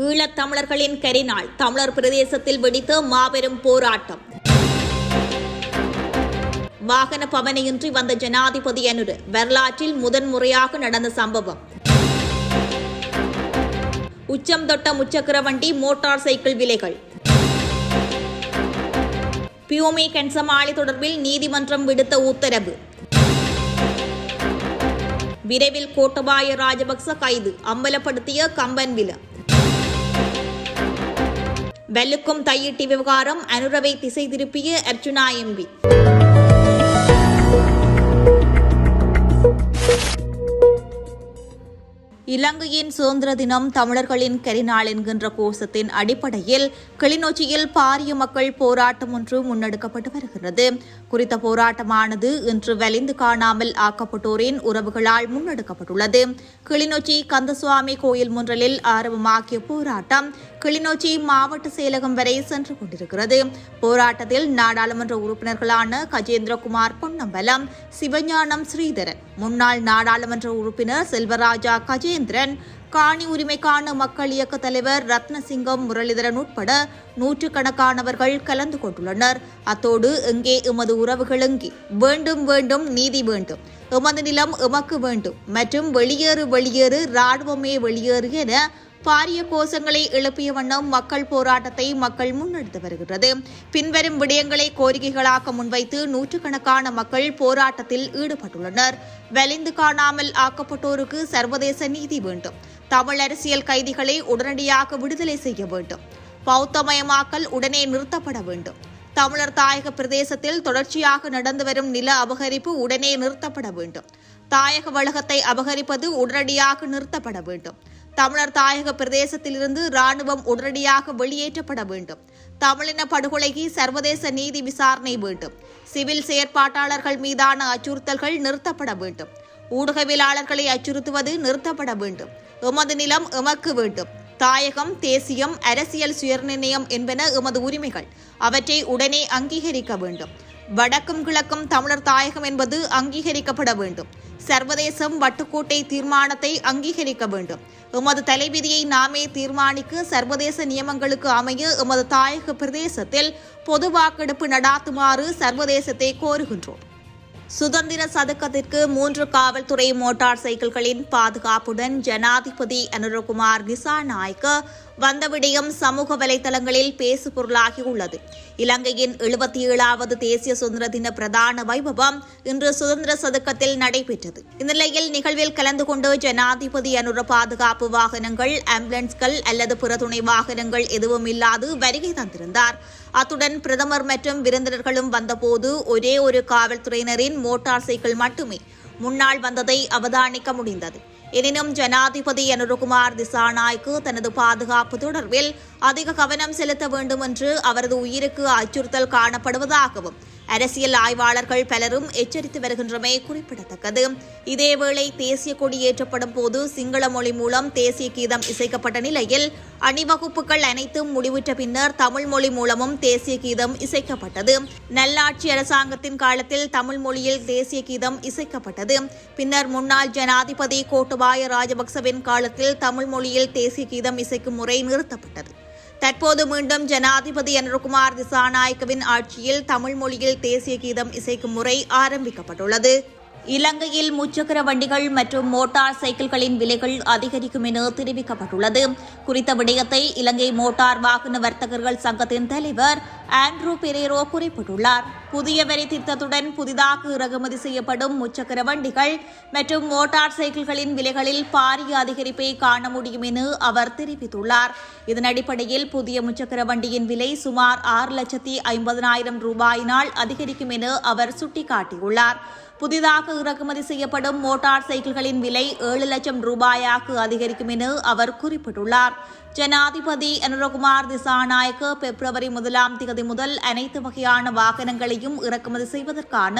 ஈழத்தமிழர்களின் கரிநாள். தமிழர் பிரதேசத்தில் வெடித்த மாபெரும் போராட்டம். வாகன பவனையின்றி வந்த ஜனாதிபதி அனுரு வரலாற்றில் முதன்முறையாக நடந்த சம்பவம். உச்சம் தொட்ட முச்சக்கர வண்டி மோட்டார் சைக்கிள் விலைகள். பியூமி கன்சமாளி தொடர்பில் நீதிமன்றம் விடுத்த உத்தரவு. விரைவில் கோட்டபாய ராஜபக்ச கைது அம்பலப்படுத்திய கம்பன் வில. வெல்லுக்கும் தையிட்டி விவகாரம் அனுரவை திசை திருப்பிய அர்ஜுனா எம்பி இலங்கையின் சுதந்திர தினம் தமிழர்களின் கரிநாள் என்கின்ற கோஷத்தின் அடிப்படையில் கிளிநொச்சியில் பாரிய மக்கள் போராட்டம் ஒன்று முன்னெடுக்கப்பட்டு வருகிறது. குறித்த போராட்டமானது இன்று வலிந்து காணாமல் ஆக்கப்பட்டோரின் உறவுகளால் முன்னெடுக்கப்பட்டுள்ளது. கிளிநொச்சி கந்தசுவாமி கோயில் முன்றலில் ஆரம்பமாக்கிய போராட்டம் கிளிநொச்சி மாவட்ட செயலகம் வரை சென்று கொண்டிருக்கிறது. போராட்டத்தில் நாடாளுமன்ற உறுப்பினர்களான கஜேந்திரகுமார் பொன்னம்பலம் சிவஞானம் ஸ்ரீதரன் முன்னாள் நாடாளுமன்ற உறுப்பினர் செல்வராஜா கஜேந்திரன் காணி உரிமைக்கான மக்கள் இயக்க தலைவர் ரத்னசிங்கம் முரளிதரன் உட்பட நூற்றுக்கணக்கானவர்கள் கலந்து கொண்டுள்ளனர். அத்தோடு எங்கே எமது உறவுகள் எங்கே வேண்டும் வேண்டும் நீதி வேண்டும். எமது நிலம் எமக்கு வேண்டும். மற்றும் வெளியேறு வெளியேறு ராணுவமே வெளியேறு என பாரிய கோஷங்களை எழுப்பிய வண்ணம் மக்கள் போராட்டத்தை மக்கள் முன்னெடுத்து வருகிறது. பின்வரும் விடயங்களை கோரிக்கைகளாக முன்வைத்து நூற்றுக்கணக்கான மக்கள் போராட்டத்தில் ஈடுபட்டுள்ளனர். வலிந்து காணாமல் ஆக்கப்பட்டோருக்கு சர்வதேச நீதி வேண்டும். தமிழ் அரசியல் கைதிகளை உடனடியாக விடுதலை செய்ய வேண்டும். பௌத்தமயமாக்கல் உடனே நிறுத்தப்பட வேண்டும். தமிழர் தாயக பிரதேசத்தில் தொடர்ச்சியாக நடந்து வரும் நில அபகரிப்பு உடனே நிறுத்தப்பட வேண்டும். தாயக வளகத்தை அபகரிப்பது உடனடியாக நிறுத்தப்பட வேண்டும். தமிழர் தாயக பிரதேசத்திலிருந்து ராணுவம் உடனடியாக வெளியேற்றப்பட வேண்டும். தமிழின படுகொலைக்கு சர்வதேச நீதி விசாரணை வேண்டும். சிவில் செயற்பாட்டாளர்கள் மீதான அச்சுறுத்தல்கள் நிறுத்தப்பட வேண்டும். ஊடகவியலாளர்களை அச்சுறுத்துவது நிறுத்தப்பட வேண்டும். எமது நிலம் எமக்கு வேண்டும். தாயகம் தேசியம் அரசியல் சுயநிர்ணயம் என்பன எமது உரிமைகள். அவற்றை உடனே அங்கீகரிக்க வேண்டும். வடக்கும் கிழக்கும் தமிழர் தாயகம் என்பது அங்கீகரிக்கப்பட வேண்டும். சர்வதேசம் வட்டுக்கோட்டை தீர்மானத்தை அங்கீகரிக்க வேண்டும். எமது தலைவிதியை நாமே தீர்மானிக்க சர்வதேச நியமங்களுக்கு அமைய எமது தாயக பிரதேசத்தில் பொது வாக்கெடுப்பு நடாத்துமாறு சர்வதேசத்தை கோருகின்றோம். சுதந்திர சதுக்கத்திற்கு மூன்று காவல்துறை மோட்டார் சைக்கிள்களின் பாதுகாப்புடன் ஜனாதிபதி அனுரகுமார் திசாநாயக்க வந்த விடயம் சமூக வலைதளங்களில் பேசு பொருளாகியுள்ளது இலங்கையின் எழுபத்தி ஏழாவது தேசிய சுதந்திர தின பிரதான வைபவம் இன்று சுதந்திர சதுக்கத்தில் நடைபெற்றது. இந்நிலையில் நிகழ்வில் கலந்து கொண்டு ஜனாதிபதி அனுர பாதுகாப்பு வாகனங்கள் ஆம்புலன்ஸ்கள் அல்லது பிற துணை வாகனங்கள் எதுவும் இல்லாது வருகை தந்திருந்தார். அத்துடன் பிரதமர் மற்றும் விருந்தினர்களும் வந்தபோது ஒரே ஒரு காவல்துறையினரின் மோட்டார் சைக்கிள் மட்டுமே முன்னால் வந்ததை அவதானிக்க முடிந்தது. எனினும் ஜனாதிபதி அனுருகுமார் திசாநாய்க்கு தனது பாதுகாப்பு தொடர்பில் அதிக கவனம் செலுத்த வேண்டும் என்று அவரது உயிருக்கு அச்சுறுத்தல் காணப்படுவதாகவும் அரசியல் ஆய்வாளர்கள் பலரும் எச்சரித்து வருகின்றமை குறிப்பிடத்தக்கது. இதேவேளை தேசிய கொடி ஏற்றப்படும் போது சிங்கள மொழி மூலம் தேசிய கீதம் இசைக்கப்பட்ட நிலையில் அணிவகுப்புகள் அனைத்தும் முடிவுற்ற பின்னர் தமிழ் மொழி மூலமும் தேசிய கீதம் இசைக்கப்பட்டது. நல்லாட்சி அரசாங்கத்தின் காலத்தில் தமிழ் மொழியில் தேசிய கீதம் இசைக்கப்பட்டது. பின்னர் முன்னாள் ஜனாதிபதி கோட்டபாய ராஜபக்சவின் காலத்தில் தமிழ் மொழியில் தேசிய கீதம் இசைக்கும் முறை நிறுத்தப்பட்டது. தற்போது மீண்டும் ஜனாதிபதி அனுர்குமார் திசாநாயக்கவின் ஆட்சியில் தமிழ் மொழியில் தேசிய கீதம் இசைக்கும் முறை ஆரம்பிக்கப்பட்டுள்ளது. இலங்கையில் முச்சக்கர வண்டிகள் மற்றும் மோட்டார் சைக்கிள்களின் விலைகள் அதிகரிக்கும் என தெரிவிக்கப்பட்டுள்ளது. குறித்த விடயத்தை இலங்கை மோட்டார் வாகன வர்த்தகர்கள் சங்கத்தின் தலைவர் ஆண்ட்ரூ பெரேரோ குறிப்பிட்டுள்ளார். புதிய வரி திட்டத்துடன் புதிதாக இறக்குமதி செய்யப்படும் முச்சக்கர வண்டிகள் மற்றும் மோட்டார் சைக்கிள்களின் விலைகளில் பாரிய அதிகரிப்பை காண முடியும் என அவர் தெரிவித்துள்ளார். இதன் அடிப்படையில் புதிய முச்சக்கர வண்டியின் விலை சுமார் ஆறு லட்சத்தி ஐம்பதனாயிரம் ரூபாயினால் அதிகரிக்கும் என அவர் சுட்டிக்காட்டியுள்ளார். புதிதாக இறக்குமதி செய்யப்படும் மோட்டார் சைக்கிள்களின் விலை ஏழு லட்சம் ரூபாயாக அதிகரிக்கும் என அவர் குறிப்பிட்டுள்ளார். ஜனாதிபதி அனுரகுமார் திசாநாயக்க பிப்ரவரி முதலாம் தேதி முதல் அனைத்து வகையான வாகனங்களையும் இறக்குமதி செய்வதற்கான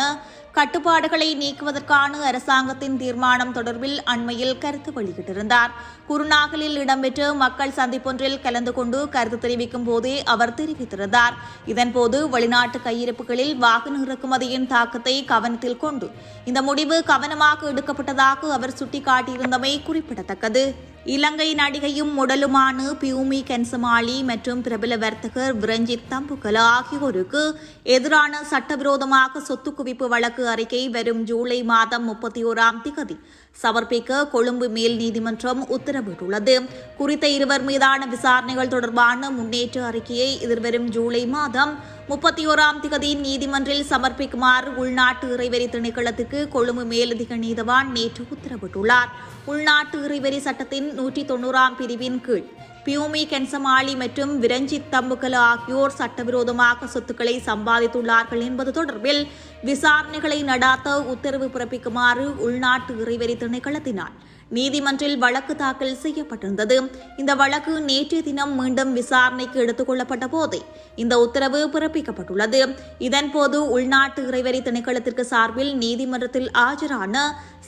கட்டுப்பாடுகளை நீக்குவதற்கான அரசாங்கத்தின் தீர்மானம் தொடர்பில் அண்மையில் கருத்து வெளியிட்டிருந்தார். குருநாகலில் இடம்பெற்ற மக்கள் சந்திப்பொன்றில் கலந்து கொண்டு கருத்து தெரிவிக்கும் போதே அவர் தெரிவித்திருந்தார். இதன்போது வெளிநாட்டு கையிருப்புகளில் வாகன இறக்குமதியின் தாக்கத்தை கவனத்தில் கொண்டு இந்த முடிவு கவனமாக எடுக்கப்பட்டதாக அவர் சுட்டிக்காட்டியிருந்தமை குறிப்பிடத்தக்கது. இலங்கை நடிகையும் உடலுமான பியூமி கென்சமாளி மற்றும் பிரபல வர்த்தகர் விரஞ்சித் தம்புகல ஆகியோருக்கு எதிரான சட்டவிரோதமாக சொத்து குவிப்பு வழக்கு அறிக்கை வரும் ஜூலை மாதம் முப்பத்தி ஓராம் திகதி சமர்ப்பிக்க கொழும்பு மேல் நீதிமன்றம் உத்தரவிட்டுள்ளது. குறித்த இருவர் மீதான விசாரணைகள் தொடர்பான முன்னேற்ற அறிக்கையை எதிர்வரும் ஜூலை மாதம் முப்பத்தி ஓராம் திகதி நீதிமன்றில் சமர்ப்பிக்குமாறு உள்நாட்டு இறைவரி திணைக்களத்துக்கு கொழும்பு மேலதிக நீதவான் நேற்று உத்தரவிட்டுள்ளார். உள்நாட்டு இறைவரி சட்டத்தின் நூற்றி தொண்ணூறாம் பிரிவின் கீழ் பியூமி கென்சமாளி மற்றும் விரஞ்சித் தம்புகல ஆகியோர் சட்டவிரோதமாக சொத்துக்களை சம்பாதித்துள்ளார்கள் என்பது தொடர்பில் விசாரணைகளை நடாத்த உத்தரவு பிறப்பிக்குமாறு உள்நாட்டு இறைவரி திணைக்களத்தினால் நீதிமன்றில் வழக்கு தாக்கல் செய்யப்பட்டிருந்தது. இந்த வழக்கு நேற்றைய தினம் மீண்டும் விசாரணைக்கு எடுத்துக் கொள்ளப்பட்ட போதே இந்த உத்தரவு பிறப்பிக்கப்பட்டுள்ளது. இதன்போது உள்நாட்டு இறைவரி திணைக்களத்திற்கு சார்பில் நீதிமன்றத்தில் ஆஜரான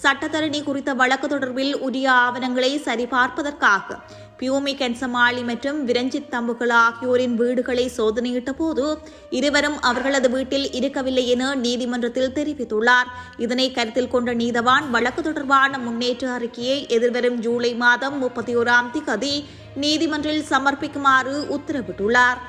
சட்டத்தரணி குறித்த வழக்கு தொடர்பில் உரிய ஆவணங்களை சரிபார்ப்பதற்காக பியூமி கென்சமாளி மற்றும் விரஞ்சித் தம்புகள் ஆகியோரின் வீடுகளை சோதனையிட்ட போது இருவரும் அவர்களது வீட்டில் இருக்கவில்லை என நீதிமன்றத்தில் தெரிவித்துள்ளார். இதனை கருத்தில் கொண்ட நீதவான் வழக்கு தொடர்பான முன்னேற்ற அறிக்கையை எதிர்வரும் ஜூலை மாதம் முப்பத்தி ஓராம் திகதி நீதிமன்றில் சமர்ப்பிக்குமாறு உத்தரவிட்டுள்ளார்.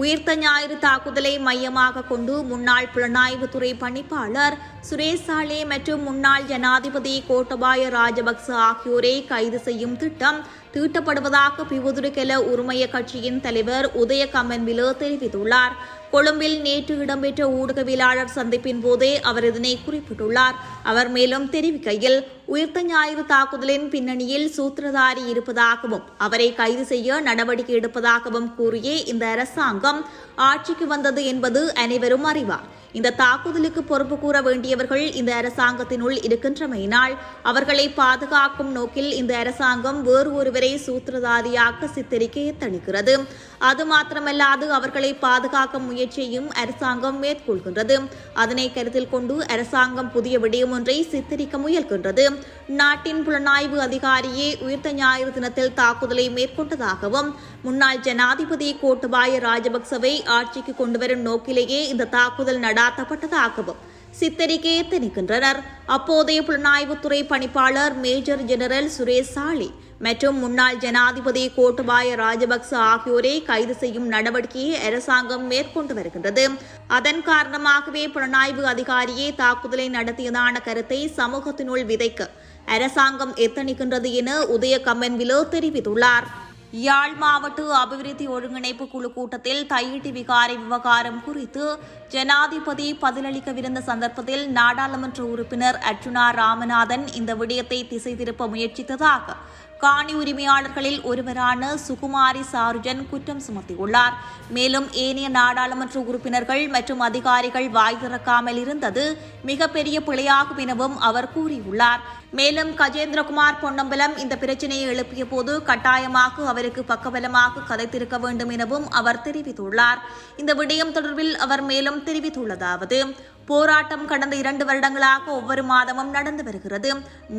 உயிர்த்த ஞாயிறு தாக்குதலை மையமாக கொண்டு முன்னாள் புலனாய்வுத்துறை பணிப்பாளர் சுரேஷ் சாலே மற்றும் முன்னாள் ஜனாதிபதி கோட்டபாய ராஜபக்ச ஆகியோரை கைது செய்யும் திட்டம் தீட்டப்படுவதாக பிவுதுருகெல உரிமைய கட்சியின் தலைவர் உதய விலோ தெரிவித்துள்ளார். கொழும்பில் நேற்று இடம்பெற்ற ஊடகவியலாளர் சந்திப்பின் போதே அவர் இதனை குறிப்பிட்டுள்ளார். அவர் மேலும் தெரிவிக்கையில் உயிர்த்த ஞாயிறு தாக்குதலின் பின்னணியில் சூத்திரதாரி இருப்பதாகவும் அவரை கைது செய்ய நடவடிக்கை எடுப்பதாகவும் கூறியே இந்த அரசாங்கம் ஆட்சிக்கு வந்தது என்பது அனைவரும் அறிவார். இந்த தாக்குதலுக்கு பொறுப்பு கூற வேண்டியவர்கள் இந்த அரசாங்கத்தினுள் இருக்கின்றமையினால் அவர்களை பாதுகாக்கும் நோக்கில் இந்த அரசாங்கம் வேறு ஒருவரை சூத்திரதாரியாக சித்தரிக்க எத்தணிக்கிறது. அது மாத்திரமல்லாது அவர்களை பாதுகாக்கும் முயற்சியையும் அரசாங்கம் மேற்கொள்கின்றது. அதனை கருத்தில் கொண்டு அரசாங்கம் புதிய விடயம் ஒன்றை சித்தரிக்க முயல்கின்றது. நாட்டின் புலனாய்வு அதிகாரியே உயிர்த்த ஞாயிறு தினத்தில் தாக்குதலை மேற்கொண்டதாகவும் முன்னாள் ஜனாதிபதி கோட்டபாய ராஜபக்சவை ஆட்சிக்கு கொண்டுவரும் நோக்கிலேயே இந்த தாக்குதல் நடாத்தப்பட்டதாகவும் சித்தரிக்கையை திணிக்கின்றனர் அப்போதைய புலனாய்வுத்துறை பணிப்பாளர் மேஜர் ஜெனரல் சுரேஷ் சாலி மற்றும் முன்னாள் ஜனாதிபதி கோட்டபாய ராஜபக்ச ஆகியோரை கைது செய்யும் நடவடிக்கையை அரசாங்கம் மேற்கொண்டு வருகின்றது. அதன் காரணமாகவே புலனாய்வு அதிகாரியே தாக்குதலை நடத்தியதான கருத்தை சமூகத்தினுள் விதைக்க அரசாங்கம் எத்தனிக்கின்றது என உதய கம்மன்விலோ தெரிவித்துள்ளார். யாழ் மாவட்ட அபிவிருத்தி ஒருங்கிணைப்பு குழு கூட்டத்தில் தையிட்டி விகாரை விவகாரம் குறித்து ஜனாதிபதி பதிலளிக்கவிருந்த சந்தர்ப்பத்தில் நாடாளுமன்ற உறுப்பினர் அர்ஜுனா ராமநாதன் இந்த விடயத்தை திசை திருப்ப முயற்சித்ததாக காணி உரிமையாளர்களில் ஒருவரான சுகுமாரி சாருஜன் குற்றம் சுமத்தியுள்ளார். மேலும் ஏனைய நாடாளுமன்ற உறுப்பினர்கள் மற்றும் அதிகாரிகள் வாய் திறக்காமல் இருந்தது மிகப்பெரிய பிழையாகும் எனவும் அவர் கூறியுள்ளார். மேலும் கஜேந்திரகுமார் பொன்னம்பலம் இந்த பிரச்சனையை எழுப்பிய போது கட்டாயமாக அவருக்கு பக்கபலமாக கதைத்திருக்க வேண்டும் எனவும் அவர் தெரிவித்துள்ளார். இந்த விடயம் தொடர்பில் அவர் மேலும் தெரிவித்துள்ளதாவது. போராட்டம் கடந்த இரண்டு வருடங்களாக ஒவ்வொரு மாதமும் நடந்து வருகிறது.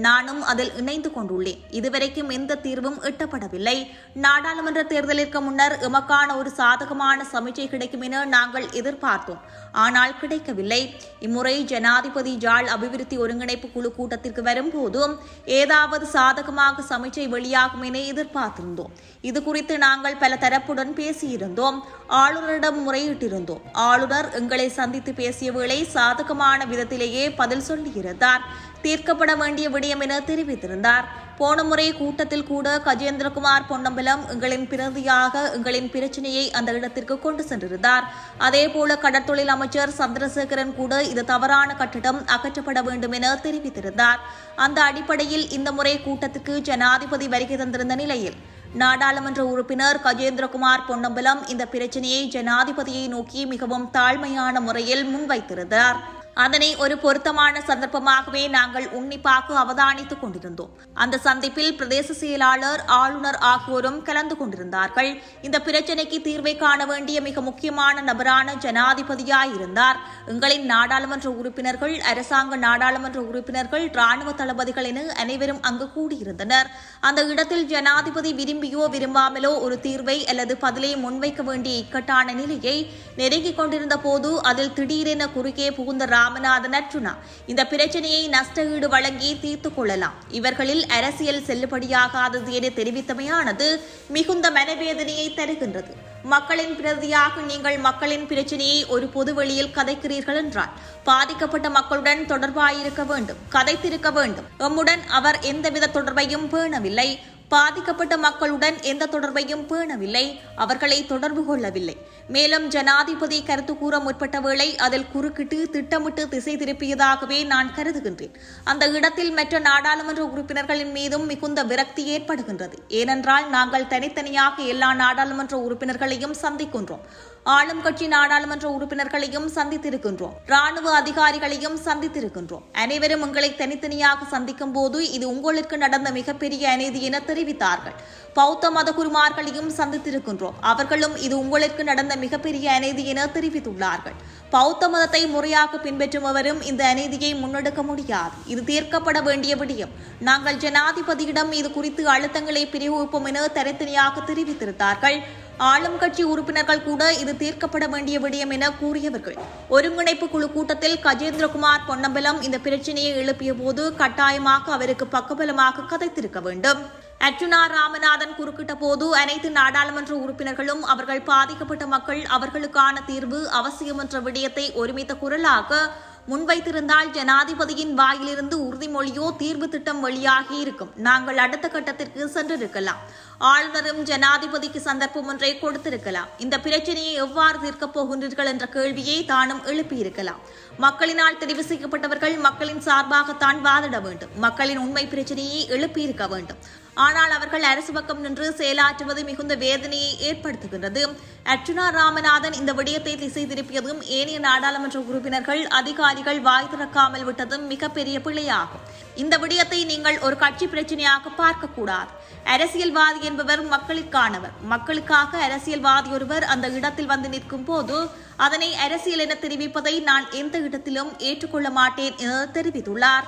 நானும் அதில் இணைந்து கொண்டுள்ளேன். இதுவரைக்கும் எந்த தீர்வும் எட்டப்படவில்லை. நாடாளுமன்ற தேர்தலிற்கு முன்னர் எமக்கான ஒரு சாதகமான சமிச்சை கிடைக்கும் என நாங்கள் எதிர்பார்த்தோம். ஆனால் கிடைக்கவில்லை. இம்முறை ஜனாதிபதி ஜாழ் அபிவிருத்தி ஒருங்கிணைப்பு குழு கூட்டத்திற்கு வரும்போதும் ஏதாவது சாதகமாக சமிச்சை வெளியாகும் என எதிர்பார்த்திருந்தோம். இது குறித்து நாங்கள் பல தரப்புடன் பேசியிருந்தோம். ஆளுநரிடம் முறையிட்டிருந்தோம். ஆளுநர் எங்களை சந்தித்து பேசிய வேளை சாதகமான விதத்திலேயே பதில் சொல்லியிருந்தார். தீர்க்கப்பட வேண்டிய விடயம் என தெரிவித்திருந்தார். போன முறை கூட்டத்தில் கூட கஜேந்திரகுமார் பொன்னம்பலம் எங்களின் பிரதியாக எங்களின் பிரச்சனையை அந்த இடத்திற்கு கொண்டு சென்றிருந்தார். அதேபோல கடற்தொழில் அமைச்சர் சந்திரசேகரன் கூட இது தவறான கட்டிடம் அகற்றப்பட வேண்டும் என தெரிவித்திருந்தார். அந்த அடிப்படையில் இந்த முறை கூட்டத்துக்கு ஜனாதிபதி வருகை தந்திருந்த நிலையில் நாடாளுமன்ற உறுப்பினர் கஜேந்திரகுமார் பொன்னம்பலம் இந்த பிரச்சனையை ஜனாதிபதியை நோக்கி மிகவும் தாழ்மையான முறையில் முன்வைத்திருந்தார். அதனை ஒரு பொருத்தமான சந்தர்ப்பமாகவே நாங்கள் உன்னிப்பாக அவதானித்துக் கொண்டிருந்தோம். அந்த சந்திப்பில் பிரதேச செயலாளர் ஆளுநர் ஆகியோரும் கலந்து கொண்டிருந்தார்கள். இந்த பிரச்சினைக்கு தீர்வை காண வேண்டிய மிக முக்கியமான நபரான ஜனாதிபதியாயிருந்தார் எங்களின் நாடாளுமன்ற உறுப்பினர்கள் அரசாங்க நாடாளுமன்ற உறுப்பினர்கள் ராணுவ தளபதிகள் என அனைவரும் அங்கு கூடியிருந்தனர். அந்த இடத்தில் ஜனாதிபதி விரும்பியோ விரும்பாமலோ ஒரு தீர்வை அல்லது பதிலை முன்வைக்க வேண்டிய இக்கட்டான நிலையை நெருங்கிக் கொண்டிருந்த போது அதில் திடீரென குறுக்கே புகுந்த ராமநாதன் அர்ஜுனா இந்த பிரச்சனையை நஷ்ட ஈடு வழங்கி தீர்த்து கொள்ளலாம். இவர்களில் அரசியல் செல்லுபடியாகாதது என தெரிவித்தமையானது மிகுந்த மனவேதனையை தருகின்றது. மக்களின் பிரதியாக நீங்கள் மக்களின் பிரச்சனையை ஒரு பொதுவெளியில் கதைக்கிறீர்கள் என்றால் பாதிக்கப்பட்ட மக்களுடன் தொடர்பாயிருக்க வேண்டும் கதைத்திருக்க வேண்டும். எம்முடன் அவர் எந்தவித தொடர்பையும் பேணவில்லை. பாதிக்கப்பட்ட மக்களுடன் எந்த தொடர்பையும் பேணவில்லை. அவர்களை தொடர்பு கொள்ளவில்லை. மேலும் ஜனாதிபதி கருத்து கூற முற்பட்ட வேளை அதில் குறுக்கிட்டு திட்டமிட்டு திசை திருப்பியதாகவே நான் கருதுகின்றேன். அந்த இடத்தில் மற்ற நாடாளுமன்ற உறுப்பினர்களின் மீதும் மிகுந்த விரக்தி ஏற்படுகின்றது. ஏனென்றால் நாங்கள் தனித்தனியாக எல்லா நாடாளுமன்ற உறுப்பினர்களையும் சந்திக்கின்றோம். ஆளும் கட்சி நாடாளுமன்ற உறுப்பினர்களையும் சந்தித்திருக்கின்றோம். ராணுவ அதிகாரிகளையும் சந்தித்திருக்கின்றோம். அனைவரும் உங்களை தனித்தனியாக சந்திக்கும் போது இது உங்களுக்கு நடந்த மிகப்பெரிய அநீதி என தெரிவித்தார்கள். பௌத்த மத குருமார்களையும் சந்தித்திருக்கின்றோம். அவர்களும் இது உங்களுக்கு நடந்த மிகப்பெரிய அநீதி என தெரிவித்துள்ளார்கள். பௌத்த மதத்தை முறையாக பின்பற்றுபவரும் இந்த அநீதியை முன்னெடுக்க முடியாது. இது தீர்க்கப்பட வேண்டிய விடயம். நாங்கள் ஜனாதிபதியிடம் இது குறித்து அழுத்தங்களை பிரிவுப்போம் என தனித்தனியாக தெரிவித்திருந்தார்கள். ஆளும் கட்சி உறுப்பினர்கள் கூட இது தீர்க்கப்பட வேண்டிய விடயம் என கூறியவர்கள். ஒருங்கிணைப்பு குழு கூட்டத்தில் கஜேந்திரகுமார் பொன்னம்பலம் இந்த பிரச்சனையை எழுப்பிய போது கட்டாயமாக அவருக்கு பக்கபலமாக கதைத்திருக்க வேண்டும். அர்ஜுனா ராமநாதன் குறுக்கிட்ட போது அனைத்து நாடாளுமன்ற உறுப்பினர்களும் அவர்கள் பாதிக்கப்பட்ட மக்கள் அவர்களுக்கான தீர்வு அவசியம் என்ற விடயத்தை ஒருமித்த குரலாக முன்வைத்திருந்தால் ஜனாதிபதியின் வாயிலிருந்து உறுதிமொழியோ தீர்வு திட்டம் வெளியாகி இருக்கும். நாங்கள் அடுத்த கட்டத்திற்கு சென்றிருக்கலாம். ஆளுநரும் ஜனாதிபதிக்கு சந்தர்ப்பம் ஒன்றை கொடுத்திருக்கலாம். இந்த பிரச்சனையை எவ்வாறு தீர்க்கப் போகின்றீர்கள் என்ற கேள்வியை தானும் எழுப்பியிருக்கலாம். மக்களினால் தெரிவு செய்யப்பட்டவர்கள் மக்களின் சார்பாகத்தான் வாதிட வேண்டும். மக்களின் உண்மை பிரச்சனையை எழுப்பியிருக்க வேண்டும். ஆனால் அவர்கள் அரசு பக்கம் நின்று செயலாற்றுவது மிகுந்த வேதனையை ஏற்படுத்துகின்றது. அர்ச்சுனா ராமநாதன் இந்த விடயத்தை திசை திருப்பியதும் ஏனைய நாடாளுமன்ற உறுப்பினர்கள் அதிகாரிகள் வாய் திறக்காமல் விட்டதும் மிகப்பெரிய பிழையாகும். இந்த விடயத்தை நீங்கள் ஒரு கட்சி பிரச்சனையாக பார்க்கக்கூடாது. அரசியல்வாதி என்பவர் மக்களுக்கானவர். மக்களுக்காக அரசியல்வாதி ஒருவர் அந்த இடத்தில் வந்து நிற்கும் போது அதனை அரசியல் என தெரிவிப்பதை நான் எந்த இடத்திலும் ஏற்றுக்கொள்ள மாட்டேன் என தெரிவித்துள்ளார்.